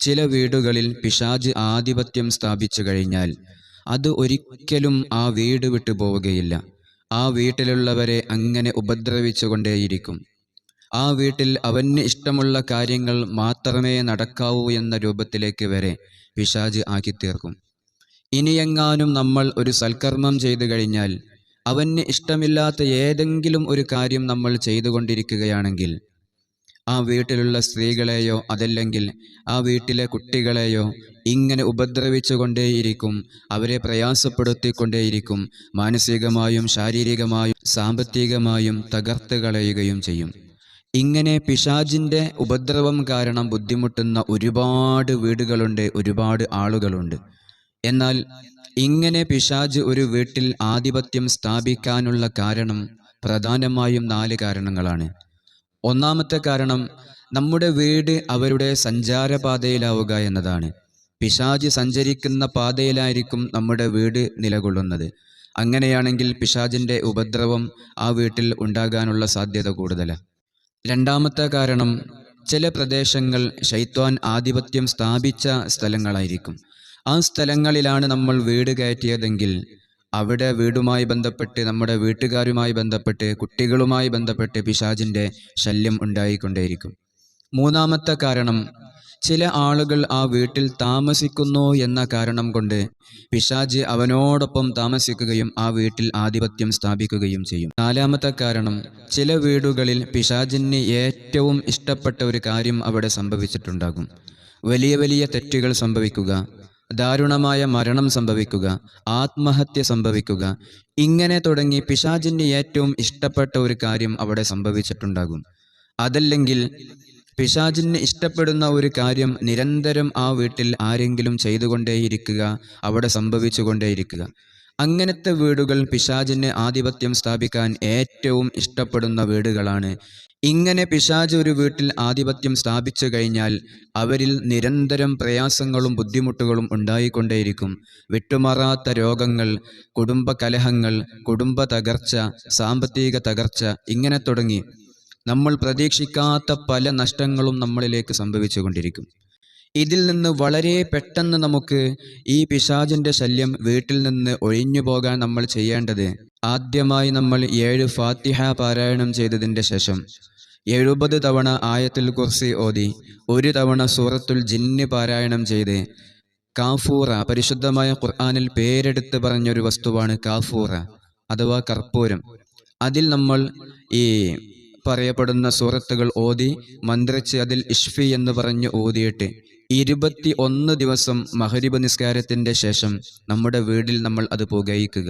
ചില വീടുകളിൽ പിശാജ് ആധിപത്യം സ്ഥാപിച്ചു കഴിഞ്ഞാൽ അത് ഒരിക്കലും ആ വീട് വിട്ടു പോവുകയില്ല. ആ വീട്ടിലുള്ളവരെ അങ്ങനെ ഉപദ്രവിച്ചുകൊണ്ടേയിരിക്കും. ആ വീട്ടിൽ അവന് ഇഷ്ടമുള്ള കാര്യങ്ങൾ മാത്രമേ നടക്കാവൂ എന്ന രൂപത്തിലേക്ക് വരെ പിശാജ് ആക്കിത്തീർക്കും. ഇനിയെങ്ങാനും നമ്മൾ ഒരു സൽക്കർമ്മം ചെയ്തു കഴിഞ്ഞാൽ അവന് ഇഷ്ടമില്ലാത്ത ഏതെങ്കിലും ഒരു കാര്യം നമ്മൾ ചെയ്തുകൊണ്ടിരിക്കുകയാണെങ്കിൽ ആ വീട്ടിലുള്ള സ്ത്രീകളെയോ അതല്ലെങ്കിൽ ആ വീട്ടിലെ കുട്ടികളെയോ ഇങ്ങനെ ഉപദ്രവിച്ചുകൊണ്ടേയിരിക്കും. അവരെ പ്രയാസപ്പെടുത്തിക്കൊണ്ടേയിരിക്കും. മാനസികമായും ശാരീരികമായും സാമ്പത്തികമായും തകർത്ത് കളയുകയും ചെയ്യും. ഇങ്ങനെ പിശാജിന്റെ ഉപദ്രവം കാരണം ബുദ്ധിമുട്ടുന്ന ഒരുപാട് വീടുകളുണ്ട് ഒരുപാട് ആളുകളുണ്ട്. എന്നാൽ ഇങ്ങനെ പിശാജ് ഒരു വീട്ടിൽ ആധിപത്യം സ്ഥാപിക്കാനുള്ള കാരണം പ്രധാനമായും നാല് കാരണങ്ങളാണ്. ഒന്നാമത്തെ കാരണം നമ്മുടെ വീട് അവരുടെ സഞ്ചാരപാതയിലാവുക എന്നതാണ്. പിശാജ് സഞ്ചരിക്കുന്ന പാതയിലായിരിക്കും നമ്മുടെ വീട് നിലകൊള്ളുന്നത്. അങ്ങനെയാണെങ്കിൽ പിശാജിന്റെ ഉപദ്രവം ആ വീട്ടിൽ ഉണ്ടാകാനുള്ള സാധ്യത കൂടുതലാണ് രണ്ടാമത്തെ കാരണം ചില പ്രദേശങ്ങൾ ശൈത്വാൻ ആധിപത്യം സ്ഥാപിച്ച സ്ഥലങ്ങളായിരിക്കും. ആ സ്ഥലങ്ങളിലാണ് നമ്മൾ വീട് കയറ്റിയതെങ്കിൽ അവിടെ വീടുമായി ബന്ധപ്പെട്ട് നമ്മുടെ വീട്ടുകാരുമായി ബന്ധപ്പെട്ട് കുട്ടികളുമായി ബന്ധപ്പെട്ട് പിശാജിന്റെ ശല്യം ഉണ്ടായിക്കൊണ്ടേയിരിക്കും. മൂന്നാമത്തെ കാരണം ചില ആളുകൾ ആ വീട്ടിൽ താമസിക്കുന്നു എന്ന കാരണം കൊണ്ട് പിശാജ് അവനോടൊപ്പം താമസിക്കുകയും ആ വീട്ടിൽ ആധിപത്യം സ്ഥാപിക്കുകയും ചെയ്യും. നാലാമത്തെ കാരണം ചില വീടുകളിൽ പിശാജിന് ഏറ്റവും ഇഷ്ടപ്പെട്ട ഒരു കാര്യം അവിടെ സംഭവിച്ചിട്ടുണ്ടാകും. വലിയ വലിയ തെറ്റുകൾ സംഭവിക്കുക ദാരുണമായ മരണം സംഭവിക്കുക ആത്മഹത്യ സംഭവിക്കുക. ഇങ്ങനെ തുടങ്ങി പിശാജിന് ഏറ്റവും ഇഷ്ടപ്പെട്ട ഒരു കാര്യം അവിടെ സംഭവിച്ചിട്ടുണ്ടാകും. അതല്ലെങ്കിൽ പിശാജിന് ഇഷ്ടപ്പെടുന്ന ഒരു കാര്യം നിരന്തരം ആ വീട്ടിൽ ആരെങ്കിലും ചെയ്തുകൊണ്ടേയിരിക്കുക അവിടെ സംഭവിച്ചുകൊണ്ടേയിരിക്കുക. അങ്ങനത്തെ വീടുകൾ പിശാജിന് ആധിപത്യം സ്ഥാപിക്കാൻ ഏറ്റവും ഇഷ്ടപ്പെടുന്ന വീടുകളാണ്. ഇങ്ങനെ പിശാജ് ഒരു വീട്ടിൽ ആധിപത്യം സ്ഥാപിച്ചു കഴിഞ്ഞാൽ അവരിൽ നിരന്തരം പ്രയാസങ്ങളും ബുദ്ധിമുട്ടുകളും ഉണ്ടായിക്കൊണ്ടേയിരിക്കും. വിട്ടുമാറാത്ത രോഗങ്ങൾ കുടുംബ കലഹങ്ങൾ കുടുംബ തകർച്ച സാമ്പത്തിക തകർച്ച ഇങ്ങനെ തുടങ്ങി. നമ്മൾ പ്രതീക്ഷിക്കാത്ത പല നഷ്ടങ്ങളും നമ്മളിലേക്ക് സംഭവിച്ചു കൊണ്ടിരിക്കും. ഇതിൽ നിന്ന് വളരെ പെട്ടെന്ന് നമുക്ക് ഈ പിശാജിന്റെ ശല്യം വീട്ടിൽ നിന്ന് ഒഴിഞ്ഞു പോകാൻ നമ്മൾ ചെയ്യേണ്ടത് ആദ്യമായി നമ്മൾ ഏഴ് ഫാത്തിഹ പാരായണം ചെയ്തതിന്റെ ശേഷം എഴുപത് തവണ ആയത്തിൽ കുർസി ഓതി ഒരു തവണ സൂറത്തുൽ ജിന്ന് പാരായണം ചെയ്ത് കാഫൂറ പരിശുദ്ധമായ ഖുർആാനിൽ പേരെടുത്ത് പറഞ്ഞൊരു വസ്തുവാണ് കാഫൂറ അഥവാ കർപ്പൂരം. അതിൽ നമ്മൾ ഈ പറയപ്പെടുന്ന സൂറത്തുകൾ ഓതി മന്ത്രിച്ച് അതിൽ ഇഷ്ഫി എന്ന് പറഞ്ഞ് ഓതിയിട്ട് ഇരുപത്തി ഒന്ന് ദിവസം മഹരിബ് നിസ്കാരത്തിന്റെ ശേഷം നമ്മുടെ വീട്ടിൽ നമ്മൾ അത് പുകയിക്കുക.